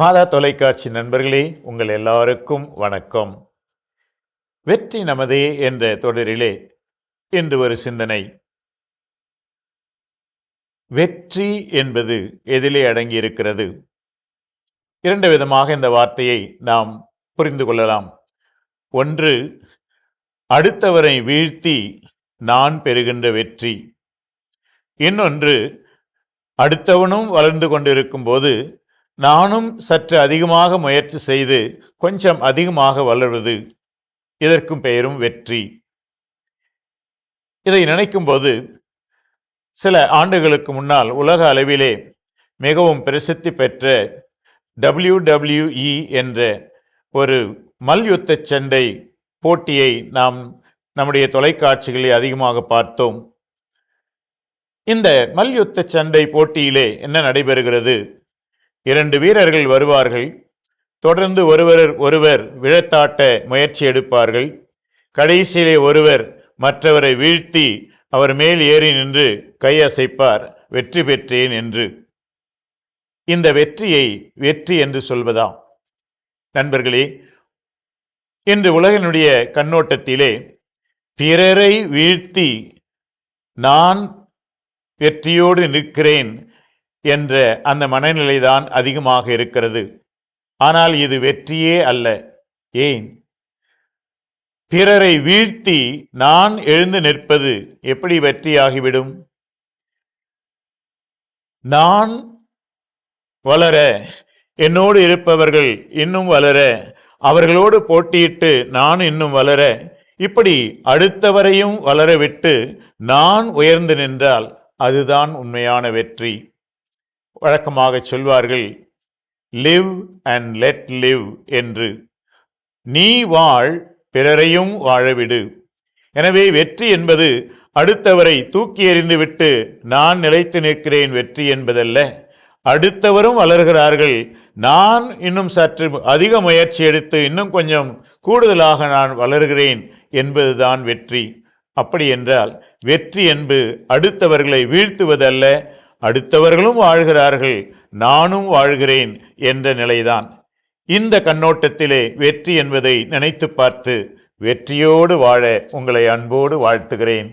மாதா தொலைக்காட்சி நண்பர்களே உங்கள் எல்லாருக்கும் வணக்கம். வெற்றி நமதே என்ற தொடரிலே இன்று ஒரு சிந்தனை. வெற்றி என்பது எதிலே அடங்கியிருக்கிறது. இரண்டு விதமாக இந்த வார்த்தையை நாம் புரிந்து கொள்ளலாம். ஒன்று அடுத்தவரை வீழ்த்தி நான் பெறுகின்ற வெற்றி. இன்னொன்று அடுத்தவனும் வளர்ந்து கொண்டிருக்கும் போது நானும் சற்று அதிகமாக முயற்சி செய்து கொஞ்சம் அதிகமாக வளர்வது இதற்கும் பெயரும் வெற்றி. இதை நினைக்கும்போது சில ஆண்டுகளுக்கு முன்னால் உலக அளவிலே மிகவும் பிரசித்தி பெற்ற WWE என்ற ஒரு மல்யுத்த சண்டை போட்டியை நாம் நம்முடைய தொலைக்காட்சிகளில் அதிகமாக பார்த்தோம். இந்த மல்யுத்த சண்டை போட்டியிலே என்ன நடைபெறுகிறது? இரண்டு வீரர்கள் வருவார்கள். தொடர்ந்து ஒருவர் ஒருவர் விழத்தாட்ட முயற்சி எடுப்பார்கள். கடைசியிலே ஒருவர் மற்றவரை வீழ்த்தி அவர் மேல் ஏறி நின்று கையசைப்பார் வெற்றி பெற்றேன் என்று. இந்த வெற்றியை வெற்றி என்று சொல்வதாம். நண்பர்களே இன்று உலகினுடைய கண்ணோட்டத்திலே பிறரை வீழ்த்தி நான் வெற்றியோடு நிற்கிறேன். என்ற அந்த மனநிலைதான் அதிகமாக இருக்கிறது. ஆனால் இது வெற்றியே அல்ல. ஏன்? பிறரை வீழ்த்தி நான் எழுந்து நிற்பது எப்படி வெற்றியாகிவிடும்? நான் வளர என்னோடு இருப்பவர்கள் இன்னும் வளர அவர்களோடு போட்டியிட்டு நான் இன்னும் வளர இப்படி அடுத்தவரையும் வளரவிட்டு நான் உயர்ந்து நின்றால் அதுதான் உண்மையான வெற்றி. வழக்கமாக சொல்வார்கள் லிவ் அண்ட் லெட் லிவ் என்று. நீ வாழ் பிறரையும் வாழவிடு. எனவே வெற்றி என்பது அடுத்தவரை தூக்கி எறிந்துவிட்டு நான் நிலைத்து நிற்கிறேன் வெற்றி என்பதல்ல. அடுத்தவரும் வளர்கிறார்கள். நான் இன்னும் சற்று அதிக முயற்சி எடுத்து இன்னும் கொஞ்சம் கூடுதலாக நான் வளர்கிறேன் என்பதுதான் வெற்றி. அப்படி என்றால் வெற்றி என்பது அடுத்தவர்களை வீழ்த்துவதல்ல அடுத்தவர்களும் வாழ்கிறார்கள் நானும் வாழ்கிறேன் என்ற நிலைதான். இந்த கண்ணோட்டத்திலே வெற்றி என்பதை நினைத்து பார்த்து வெற்றியோடு வாழ உங்களை அன்போடு வாழ்த்துகிறேன்.